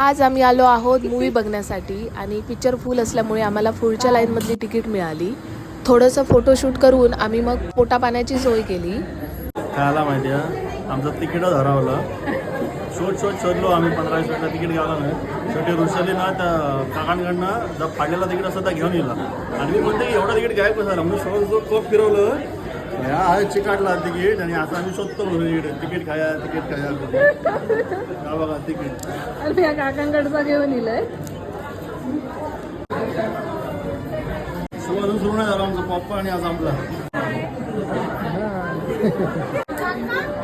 आज आम्ही आलो आहोत मूवी बघण्यासाठी आणि पिक्चर फुल असल्यामुळे आम्हाला पुढच्या लाईनमधली तिकीट मिळाली. थोडंसं फोटोशूट करून आम्ही मग पोटा पाण्याची सोय केली. काय आला माहिती आहे आमचं तिकीटच हरवलं. शोध शोध शोधलो आम्ही पंधरा वीस मिनिटं तिकीट घ्यायला नाही शेवटी रुसली ना त्या काकांकडनं जर फाडलेला तिकीट असं तर घेऊन येईल. आणि मी म्हणते एवढं तिकीट गायब झालं मी शोध शोध खूप फिरवलं या आहे चिकाटला तिकीट आणि आता आम्ही शोधतो म्हणून तिकीट तिकीट खाया तिकीट खाया. बघा तिकीट. अरे या काकांकडचा घेऊन अजून सुरू नाही झाला आमचा पप्पा आणि आज आपला.